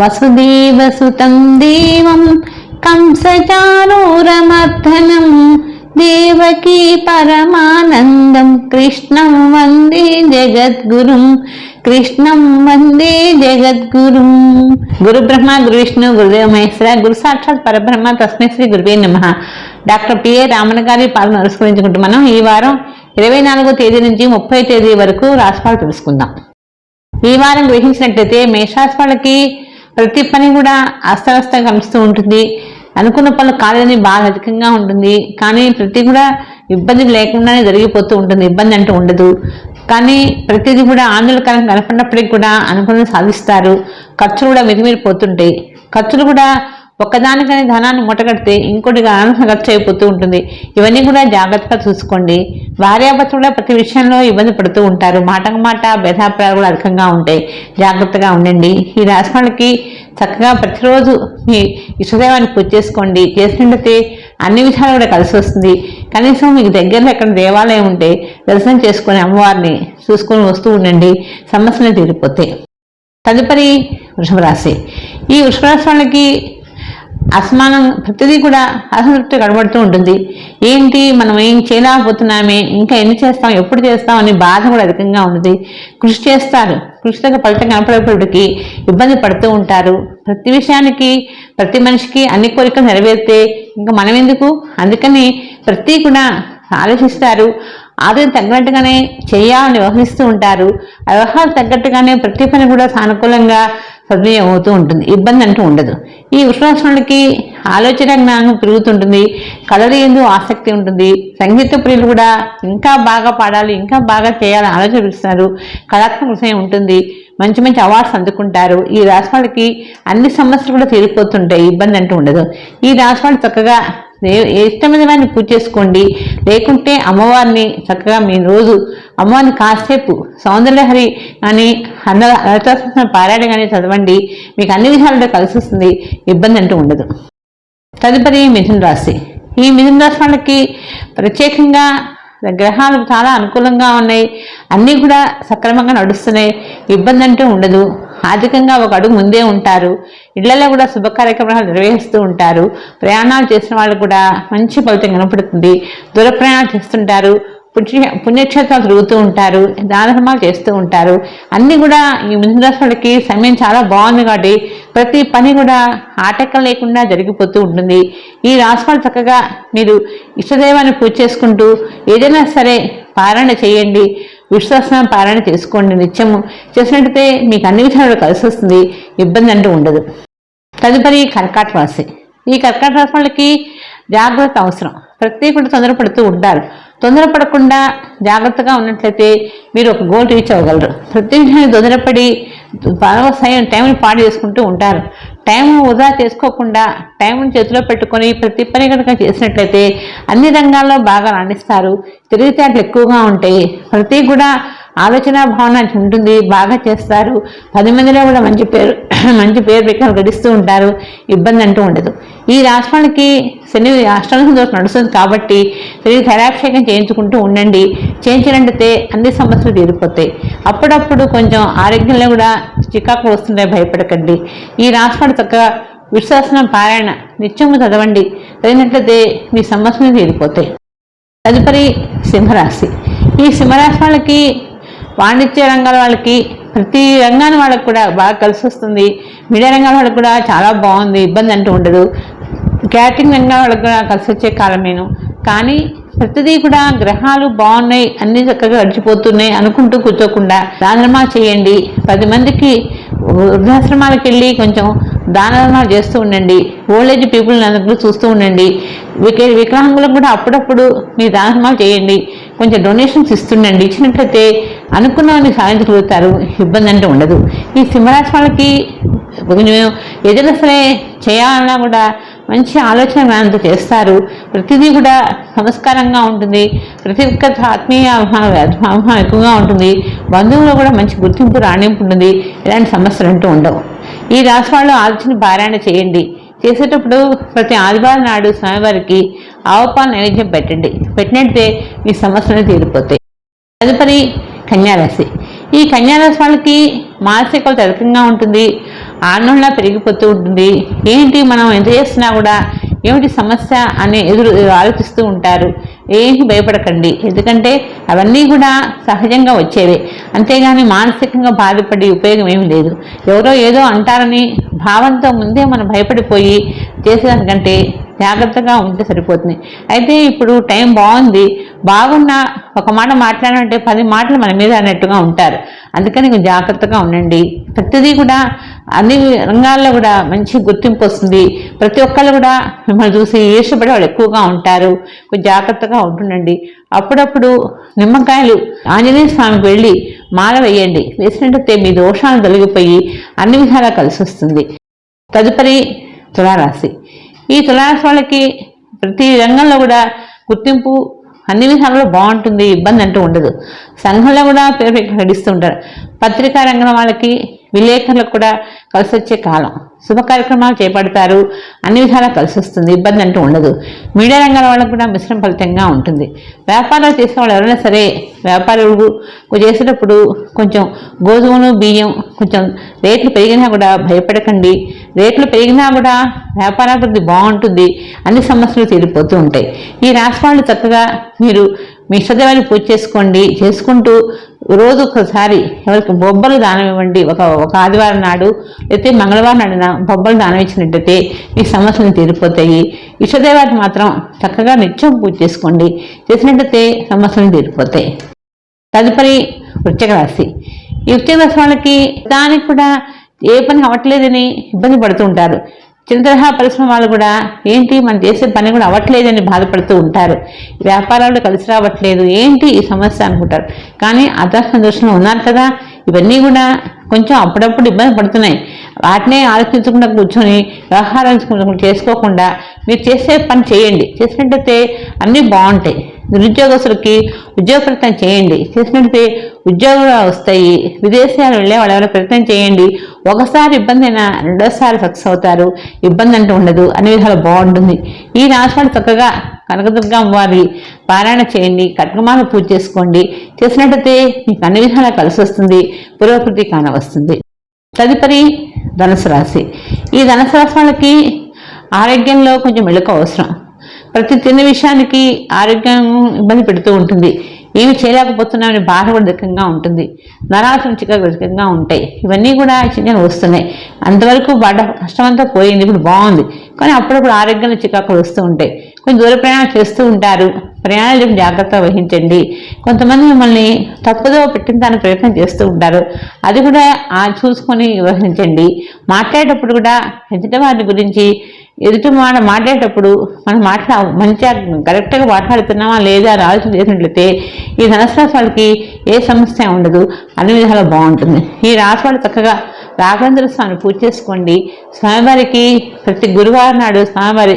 వసుదేవసుతం దేవం కంసచారూరమర్దనం దేవకీ పరమానందం కృష్ణం వందే జగద్గురుం కృష్ణం వందే జగద్గురుం. గురు బ్రహ్మ గురు విష్ణు గురుదేవ మహేశ్వర గురు సాక్షాత్ పరబ్రహ్మ తస్మై శ్రీ గురువే నమ. డాక్టర్ పిఏ రామణ గారి పాలన నమస్కరించుకుంటూ మనం. ఈ వారం ఇరవై నాలుగో తేదీ నుంచి ముప్పై తేదీ వరకు రాశిఫలాలు తెలుసుకుందాం. ఈ వారం గ్రహించినట్లయితే మేషరాశి వాళ్ళకి ప్రతి పని కూడా అస్తవ్యస్తంగా కలుస్తూ ఉంటుంది. అనుకున్న పనులు కాలేదని బాగా అధికంగా ఉంటుంది. కానీ ప్రతి కూడా ఇబ్బంది లేకుండానే జరిగిపోతూ ఉంటుంది. ఇబ్బంది అంటూ ఉండదు. కానీ ప్రతిదీ కూడా ఆందోళనకరం కనపడినప్పటికీ కూడా అనుకున్నది సాధిస్తారు. ఖర్చులు కూడా మితిమీరిపోతుంటాయి. ఖర్చులు కూడా ఒక్కదానికని ధనాన్ని మూటగడితే ఇంకోటి అనవసరం ఖర్చు అయిపోతూ ఉంటుంది. ఇవన్నీ కూడా జాగ్రత్తగా చూసుకోండి. భార్యాభర్తలు కూడా ప్రతి విషయంలో ఇబ్బంది పడుతూ ఉంటారు. మాటకు మాట భేదాభిప్రాయాలు కూడా అధికంగా ఉంటాయి. జాగ్రత్తగా ఉండండి. ఈ రాశి చక్కగా ప్రతిరోజు మీ ఇష్టదైవాన్ని పూజ చేసుకోండి. చేసినట్లయితే అన్ని విషయాలు కూడా కలిసి వస్తుంది. కనీసం మీకు దగ్గరలో ఎక్కడ దేవాలయం ఉంటే దర్శనం చేసుకొని అమ్మవారిని చూసుకొని వస్తూ ఉండండి. సమస్యలు తీరిపోతాయి. తదుపరి వృషభరాశి ఈ వృషభ వాళ్ళకి అసమానం ప్రతిదీ కూడా అసంతృప్తి కనబడుతూ ఉంటుంది. ఏంటి? మనం ఏం చేయలేకపోతున్నామే ఇంకా ఎన్ని చేస్తాం? ఎప్పుడు చేస్తాం? అనే బాధ కూడా అధికంగా ఉంటుంది. కృషి చేస్తారు. కృషి దగ్గర ఫలితం కనపడేప్పటికీ ఇబ్బంది పడుతూ ఉంటారు. ప్రతి విషయానికి ప్రతి మనిషికి అన్ని కోరికలు నెరవేరితే ఇంకా మనం ఎందుకు అందుకని ప్రతి కూడా ఆలోచిస్తారు. ఆదాయం తగ్గట్టుగానే చేయాలని వ్యవహరిస్తూ ఉంటారు. ఆ వ్యవహారం తగ్గట్టుగానే ప్రతి పని కూడా సానుకూలంగా సద్వినియోగం అవుతూ ఉంటుంది ఇబ్బంది అంటూ ఉండదు. ఈ ఉష్ణోష్ణులకి ఆలోచన జ్ఞానం పెరుగుతుంటుంది కళలు ఎందు ఆసక్తి ఉంటుంది సంగీత ప్రియులు కూడా ఇంకా బాగా పాడాలి ఇంకా బాగా చేయాలని ఆలోచన పిలుస్తున్నారు కళాత్మక విషయం ఉంటుంది మంచి మంచి అవార్డ్స్ అందుకుంటారు. ఈ రాశి వాళ్ళకి అన్ని సమస్యలు కూడా తీరిపోతుంటాయి ఇబ్బంది అంటూ ఉండదు. ఈ రాశి వాళ్ళు చక్కగా ఇష్టమైన వారిని పూజ చేసుకోండి లేకుంటే అమ్మవారిని చక్కగా మీ రోజు అమ్మవారిని కాసేపు సౌందర్యహరి కానీ అన్న లలితాసహస్రం పారాయణ కానీ చదవండి. మీకు అన్ని విధాలుగా కలిసి వస్తుంది. ఇబ్బంది అంటూ ఉండదు. తదుపరి మిథున రాశి. ఈ మిథున రాశి వాళ్ళకి ప్రత్యేకంగా గ్రహాలు చాలా అనుకూలంగా ఉన్నాయి. అన్నీ కూడా సక్రమంగా నడుస్తున్నాయి. ఇబ్బంది అంటూ ఉండదు. ఆర్థికంగా ఒక అడుగు ముందే ఉంటారు. ఇళ్ళలో కూడా శుభ కార్యక్రమాలు నిర్వహిస్తూ ఉంటారు. ప్రయాణాలు చేసిన వాళ్ళు కూడా మంచి ఫలితం కనపడుతుంది. దూర ప్రయాణాలు చేస్తుంటారు. పుణ్య పుణ్యక్షేత్రాలు తిరుగుతూ ఉంటారు దానధర్మాలు చేస్తూ ఉంటారు. అన్నీ కూడా ఈ మిథునరాశులకి సమయం చాలా బాగుంది కాబట్టి ప్రతి పని కూడా ఆటంకం లేకుండా జరిగిపోతూ ఉంటుంది. ఈ రాశి చక్కగా మీరు ఇష్టదైవాన్ని పూజ చేసుకుంటూ ఏదైనా సరే పారాయణ చేయండి. విశ్వాసం పారాయణ చేసుకోండి. నిత్యము చేసినట్టయితే మీకు అన్ని విషయాలు కలిసి వస్తుంది. ఇబ్బంది అంటూ ఉండదు. తదుపరి కర్కాట రాశి. ఈ కర్కాట రాశి వాళ్ళకి జాగ్రత్త అవసరం. ప్రతి కూడా తొందరపడుతూ ఉంటారు. తొందరపడకుండా జాగ్రత్తగా ఉన్నట్లయితే మీరు ఒక గోల్ రీచ్ అవ్వగలరు. ప్రతి విషయాన్ని తొందరపడి పరవసాయం టైంని పాడు చేసుకుంటూ ఉంటారు. టైం వృధా చేసుకోకుండా టైంని చేతిలో పెట్టుకొని ప్రతి పని కనుక చేసినట్లయితే అన్ని రంగాల్లో బాగా రాణిస్తారు. తెలివితేటలు ఎక్కువగా ఉంటాయి. ప్రతి కూడా ఆలోచన భావన ఉంటుంది. బాగా చేస్తారు. పది మందిలో కూడా మంచి పేరు మంచి పేరు పెట్టుకొని గడిస్తూ ఉంటారు. ఇబ్బంది అంటూ ఉండదు. ఈ రాష్ట్రానికి శని అష్టాదశ దోషం నడుస్తుంది కాబట్టి శని థెరాభిషేకం చేయించుకుంటూ ఉండండి. చేయించినట్టయితే అన్ని సమస్యలు తీరిపోతాయి. అప్పుడప్పుడు కొంచెం ఆరోగ్యంలో కూడా చికాకు వస్తుండే భయపడకండి. ఈ రాష్ట్రాలు చక్కగా విశ్వాసనం పారాయణ నిత్యము చదవండి. చదివినట్లయితే మీ సమస్యలు తీరిపోతాయి. తదుపరి సింహరాశి. ఈ సింహరాశి వాళ్ళకి వాణిజ్య రంగాల వాళ్ళకి ప్రతి రంగాన్ని వాళ్ళకి కూడా బాగా కలిసి వస్తుంది. మీడియా రంగాల వాళ్ళకి కూడా చాలా బాగుంది. ఇబ్బంది అంటూ ఉండదు. క్యాటరింగ్ రంగాల వాళ్ళకి కూడా కలిసి వచ్చే కాలమేను. కానీ ప్రతిదీ కూడా గ్రహాలు బాగున్నాయి అన్ని చక్కగా గడిచిపోతున్నాయి అనుకుంటూ కూర్చోకుండా దానధర్మాలు చేయండి. పది మందికి వృద్ధాశ్రమాలకు వెళ్ళి కొంచెం దానధర్మాలు చేస్తూ ఉండండి. ఓల్డ్ ఏజ్ పీపుల్ని అందరూ చూస్తూ ఉండండి. విక వికలాంగులకు కూడా అప్పుడప్పుడు మీ దానధర్మాలు చేయండి. కొంచెం డొనేషన్స్ ఇస్తుండండి. ఇచ్చినట్లయితే అనుకున్నవన్నీ సాధించగలుగుతారు. ఇబ్బంది అంటే ఉండదు. ఈ సింహరాశి వాళ్ళకి కొంచెం ఏదైనా సరే చేయాలన్నా కూడా మంచి ఆలోచన జ్ఞానంతో చేస్తారు. ప్రతిదీ కూడా సంస్కారంగా ఉంటుంది. ప్రతి ఒక్క ఆత్మీయ అభిమానం ఎక్కువగా ఉంటుంది. బంధువుల్లో కూడా మంచి గుర్తింపు రాణింపు ఉంటుంది. ఇలాంటి సమస్యలు అంటూ ఉండవు. ఈ రాశి వాళ్ళు ఆలోచన పారాయణ చేయండి. చేసేటప్పుడు ప్రతి ఆదివారం నాడు స్వామివారికి ఆవపాల నైవేద్యం పెట్టండి. పెట్టినట్టే మీ సమస్యలు తీరిపోతాయి. తదుపరి కన్యారాశి. ఈ కన్యారాశి వాళ్ళకి మానసికలు అధికంగా ఉంటుంది. ఆందోళన పెరిగిపోతూ ఉంటుంది. ఏంటి మనం ఎంత చేస్తున్నా కూడా ఏమిటి సమస్య అని ఎదురు ఆలోచిస్తూ ఉంటారు. ఏమి భయపడకండి. ఎందుకంటే అవన్నీ కూడా సహజంగా వచ్చేవే. అంతేగాని మానసికంగా బాధపడి ఉపయోగం ఏమి లేదు. ఎవరో ఏదో అంటారని భావంతో ముందే మనం భయపడిపోయి చేసేదానికంటే జాగ్రత్తగా ఉంటే సరిపోతుంది. అయితే ఇప్పుడు టైం బాగుంది. బాగున్నా ఒక మాట మాట్లాడాలంటే పది మాటలు మన మీద అన్నట్టుగా ఉంటారు. అందుకని కొంచెం జాగ్రత్తగా ఉండండి. ప్రతిదీ కూడా అన్ని రంగాల్లో కూడా మంచి గుర్తింపు వస్తుంది. ప్రతి ఒక్కళ్ళు కూడా మిమ్మల్ని చూసి ఈర్షపడే వాళ్ళు ఎక్కువగా ఉంటారు. కొంచెం జాగ్రత్తగా ఉంటుండండి. అప్పుడప్పుడు నిమ్మకాయలు ఆంజనేయ స్వామికి వెళ్ళి మాల వేయండి. వేసినట్టయితే మీ దోషాలు తొలగిపోయి అన్ని విధాలా కలిసి వస్తుంది. తదుపరి తులారాశి. ఈ తులారాశి వాళ్ళకి ప్రతి రంగంలో కూడా గుర్తింపు అన్ని విధాలలో బాగుంటుంది ఇబ్బంది అంటూ ఉండదు. సంఘంలో కూడా పేరు ప్రకటిస్తూ పత్రికా రంగం వాళ్ళకి విలేకరులకు కూడా కలిసి వచ్చే కాలం. శుభ కార్యక్రమాలు చేపడతారు. అన్ని విధాలా కలిసి వస్తుంది ఇబ్బంది అంటూ ఉండదు. మీడియా రంగాల వాళ్ళకు కూడా మిశ్రమ ఫలితంగా ఉంటుంది. వ్యాపారాలు చేసే వాళ్ళు ఎవరైనా సరే వ్యాపారులు చేసేటప్పుడు కొంచెం గోధుమలు బియ్యం కొంచెం రేట్లు పెరిగినా కూడా భయపడకండి. రేట్లు పెరిగినా కూడా వ్యాపారాభివృద్ధి బాగుంటుంది. అన్ని సమస్యలు తీరిపోతూ ఉంటాయి. ఈ రాష్ట్రాలు చక్కగా మీరు మీ ఇష్టదేవాన్ని పూజ చేసుకోండి. చేసుకుంటూ రోజు ఒకసారి ఎవరికి బొబ్బలు దానం ఇవ్వండి. ఒక ఒక ఆదివారం నాడు లేకపోతే మంగళవారం నాడు బొబ్బలు దానం ఇచ్చినట్టయితే మీ సమస్యలు తీరిపోతాయి. ఇష్టదేవాన్ని మాత్రం చక్కగా నిత్యం పూజ చేసుకోండి. చేసినట్టయితే సమస్యలు తీరిపోతాయి. తదుపరి వృశ్చిక రాశి. ఈ వృశ్చిక రాశి వాళ్ళకి దానికి కూడా ఏ పని అవ్వట్లేదని ఇబ్బంది పడుతూ ఉంటారు. చిన్న తరహా పరిశ్రమ వాళ్ళు కూడా ఏంటి మనం చేసే పని కూడా అవ్వట్లేదని బాధపడుతూ ఉంటారు. వ్యాపారాలు కలిసి రావట్లేదు. ఏంటి ఈ సమస్య అనుకుంటారు. కానీ అదర్ సంతోషంలో ఉన్నారు కదా. ఇవన్నీ కూడా కొంచెం అప్పుడప్పుడు ఇబ్బంది పడుతున్నాయి. వాటినే ఆలోచించకుండా కూర్చొని వ్యవహారం చేసుకోకుండా మీరు చేసే పని చేయండి. చేసినట్టయితే అన్నీ బాగుంటాయి. నిరుద్యోగస్తులకి ఉద్యోగ ప్రయత్నం చేయండి. చేసినట్టయితే ఉద్యోగాలు వస్తాయి. విదేశాలు వెళ్ళే వాళ్ళు ఎవరైనా ప్రయత్నం చేయండి. ఒకసారి ఇబ్బంది అయినా రెండోసారి సక్సెస్ అవుతారు. ఇబ్బంది అంటూ ఉండదు. అన్ని విధాలు బాగుంటుంది. ఈ రాష్ట్రాలు చక్కగా కనకదుర్గ అమ్మవారి పారాయణ చేయండి. కట్కమాల పూజ చేసుకోండి. చేసినట్టయితే మీకు అన్ని విధాలా కలిసి వస్తుంది. పురోగతి కానవస్తుంది. తదుపరి ధనుసు రాశి. ఈ ధనుసు రాశి వాళ్ళకి ఆరోగ్యంలో కొంచెం మెళుకు అవసరం. ప్రతి తిన్న విషయానికి ఆరోగ్యం ఇబ్బంది పెడుతూ ఉంటుంది. ఏమి చేయలేకపోతున్నామని బాధ కూడా దిక్కంగా ఉంటుంది. నరాసం చిక్కగా దిక్కంగా ఉంటాయి. ఇవన్నీ కూడా చిన్న వస్తున్నాయి. అంతవరకు బాధ కష్టమంతా పోయింది. ఇప్పుడు బాగుంది. కానీ అప్పుడప్పుడు ఆరోగ్యంలో చికాకులు వస్తూ ఉంటాయి. కొంచెం దూర ప్రయాణం చేస్తూ ఉంటారు. ప్రయాణాలు జాగ్రత్త వహించండి. కొంతమంది మిమ్మల్ని తప్పుదో పెట్టిన దాని ప్రయత్నం చేస్తూ ఉంటారు. అది కూడా చూసుకొని వ్యవహరించండి. మాట్లాడేటప్పుడు కూడా ఎదుటి వారి గురించి ఎదుటి మాట మాట్లాడేటప్పుడు మనం మాట్లా మంచిగా కరెక్ట్గా మాట్లాడుతున్నామా లేదా అని ఆలోచన చేసినట్లయితే ఈ ధనశ్రాశి వాళ్ళకి ఏ సమస్య ఉండదు. అన్ని విధాలు బాగుంటుంది. ఈ రాశి వాళ్ళు చక్కగా రాఘవేంద్ర స్వామిని పూజ చేసుకోండి. స్వామివారికి ప్రతి గురువారం నాడు స్వామివారి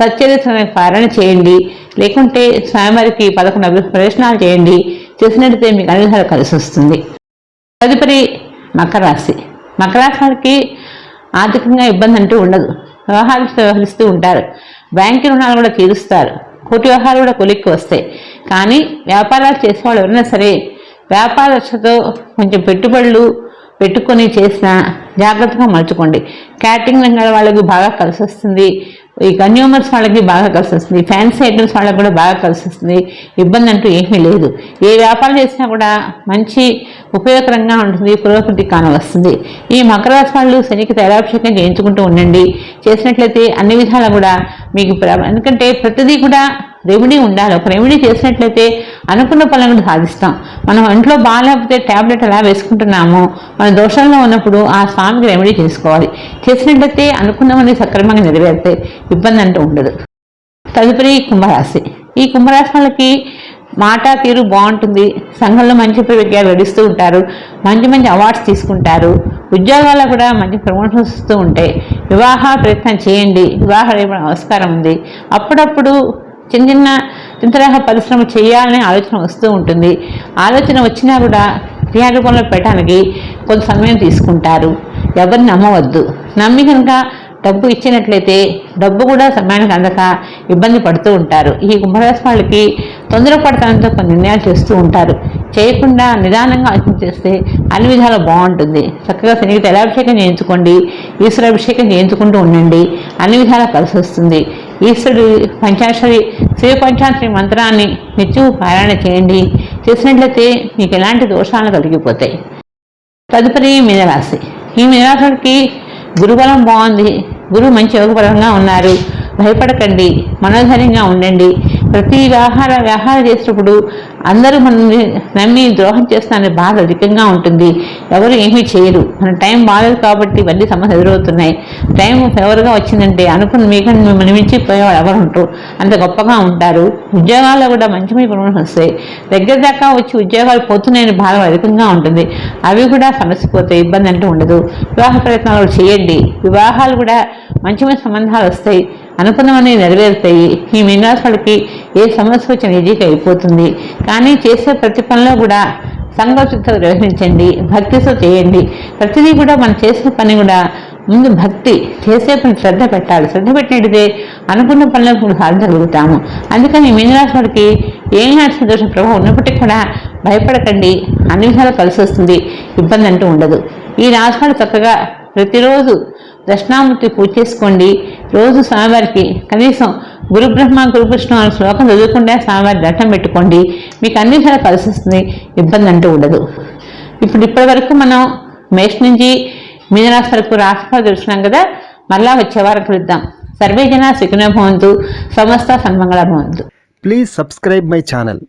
సచ్చరిత్రని పారణ చేయండి. లేకుంటే స్వామివారికి పదకొండు ప్రవేశనాలు చేయండి. చేసినట్టయితే మీకు అన్ని విధాలు కలిసి వస్తుంది. తదుపరి మకర రాశి. మకర రాశి వాళ్ళకి ఆర్థికంగా ఇబ్బంది అంటూ ఉండదు. వ్యవహారాలు వ్యవహరిస్తూ ఉంటారు. బ్యాంకు రుణాలు కూడా తీరుస్తారు. కోటి వ్యవహారాలు కూడా కొలిక్కి వస్తాయి. కానీ వ్యాపారాలు చేసేవాళ్ళు ఎవరైనా సరే వ్యాపారస్తుతో కొంచెం పెట్టుబడులు పెట్టుకొని చేసిన జాగ్రత్తగా మలుచుకోండి. క్యాటరింగ్ రంగాల వాళ్ళకి బాగా కలిసి వస్తుంది ఈ కన్యూమర్స్ వాళ్ళకి బాగా కలిసి వస్తుంది ఫ్యాన్సీ ఐటమ్స్ వాళ్ళకి కూడా బాగా కలిసి వస్తుంది ఇబ్బంది అంటూ ఏమీ లేదు. ఏ వ్యాపారం చేసినా కూడా మంచి ఉపయోగకరంగా ఉంటుంది. పురోగతి కానవస్తుంది ఈ మకర రాశి వాళ్ళు శనికి తైలాభిషేకం చేయించుకుంటూ ఉండండి. చేసినట్లయితే అన్ని విధాలు కూడా మీకు ఎందుకంటే ప్రతిదీ కూడా రెమెడీ ఉండాలి. ఒక రెమెడీ చేసినట్లయితే అనుకున్న పనులను సాధిస్తాం. మనం ఇంట్లో బాగాలేకపోతే ట్యాబ్లెట్ ఎలా వేసుకుంటున్నామో మన దోషంలో ఉన్నప్పుడు ఆ స్వామికి రెమెడీ చేసుకోవాలి. చేసినట్లయితే అనుకున్నవన్నీ సక్రమంగా నెరవేరుతాయి ఇబ్బంది అంటూ ఉండదు. తదుపరి కుంభరాశి. ఈ కుంభరాశి వాళ్ళకి మాట తీరు బాగుంటుంది. సంఘంలో మంచి విద్యాలు గడిస్తూ ఉంటారు. మంచి మంచి అవార్డ్స్ తీసుకుంటారు. ఉద్యోగాల్లో కూడా మంచి ప్రమోషన్స్ వస్తూ ఉంటాయి. వివాహ ప్రయత్నం చేయండి. వివాహ ఆస్కారం ఉంది. అప్పుడప్పుడు చిన్న చిన్న చింతరహ పరిశ్రమ చేయాలనే ఆలోచన వస్తూ ఉంటుంది. ఆలోచన వచ్చినా కూడా క్రియారూపంలో పెట్టడానికి కొంత సమయం తీసుకుంటారు. ఎవరిని నమ్మవద్దు. నమ్మి కనుక డబ్బు ఇచ్చినట్లయితే డబ్బు కూడా సమయానికి అందక ఇబ్బంది పడుతూ ఉంటారు. ఈ కుంభరాశి వాళ్ళకి తొందరపడతానంతో కొన్ని నిర్ణయాలు చేస్తూ ఉంటారు. చేయకుండా నిదానంగా ఆలోచన చేస్తే అన్ని విధాలు బాగుంటుంది. చక్కగా శనికి తైలాభిషేకం చేయించుకోండి ఈశ్వరాభిషేకం చేయించుకుంటూ ఉండండి అన్ని విధాలా కలిసి వస్తుంది. ఈశ్వరుడు పంచాక్షరి శివ పంచాక్షరి మంత్రాన్ని నిత్యం పారాయణ చేయండి. చేసినట్లయితే మీకు ఎలాంటి దోషాలు కలిగిపోతాయి తదుపరి మీనరాశి. ఈ మీనరాశుడికి గురుబలం బాగుంది. గురువు మంచి యోగపరంగా ఉన్నారు. భయపడకండి. మనోధైర్యంగా ఉండండి. ప్రతి వ్యవహార వ్యవహారం చేసినప్పుడు అందరూ మనల్ని నమ్మి ద్రోహం చేస్తానే బాధ అధికంగా ఉంటుంది. ఎవరు ఏమీ చేయరు. మన టైం బాగాలేదు కాబట్టి ఇవన్నీ సమస్య ఎదురవుతున్నాయి. టైం ఫేవర్గా వచ్చిందంటే అనుకున్న మీకంటే మిమ్మల్ని మించి పోయేవాడు ఎవరు ఉంటారు అంత గొప్పగా ఉంటారు. ఉద్యోగాల్లో కూడా మంచి మంచి ప్రమోషన్ వస్తాయి. దగ్గర దాకా వచ్చి ఉద్యోగాలు పోతున్నాయని బాధ అధికంగా ఉంటుంది. అవి కూడా సమస్య పోతాయి ఇబ్బంది అంటూ ఉండదు. వివాహ ప్రయత్నాలు చేయండి. వివాహాలు కూడా మంచి మంచి సంబంధాలు వస్తాయి. అనుకున్నవన్నీ నెరవేరుతాయి. ఈ మీనరాశులకి ఏ సమస్య వచ్చిన ఈజీగా అయిపోతుంది. కానీ చేసే ప్రతి పనిలో కూడా సంకల్పంతో వ్యవహరించండి భక్తితో చేయండి. ప్రతిదీ కూడా మనం చేసిన పని కూడా ముందు భక్తి చేసే పని శ్రద్ధ పెట్టాలి. శ్రద్ధ పెట్టినట్టుదే అనుకున్న పనులకు కూడా సాధించగలుగుతాము అందుకని మీనరాశి వారికి ఏం నాటి దోషం ప్రభావం ఉన్నప్పటికీ కూడా భయపడకండి. అన్ని విషయాలు కలిసి వస్తుంది. ఇబ్బంది అంటూ ఉండదు. ఈ రాశి చక్కగా ప్రతిరోజు దక్షిణామూర్తి పూజ చేసుకోండి. రోజు స్వామివారికి కనీసం గురు బ్రహ్మ గురు అనే శ్లోకం చదువుకుంటే స్వామివారి దట్టం పెట్టుకోండి. మీకు అన్ని చాలా కలిసి వస్తుంది ఇబ్బంది అంటూ ఉండదు. ఇప్పుడు ఇప్పటి వరకు మనం మేష్ నుంచి మీనరాశి వరకు రాశిఫలాలు తెలుసుకున్నాం కదా? మళ్ళా వచ్చే వారం కలుద్దాం. సర్వే జన సుఖినో భవంతు. సమస్త సన్మంగళ భవంతు. Please subscribe my channel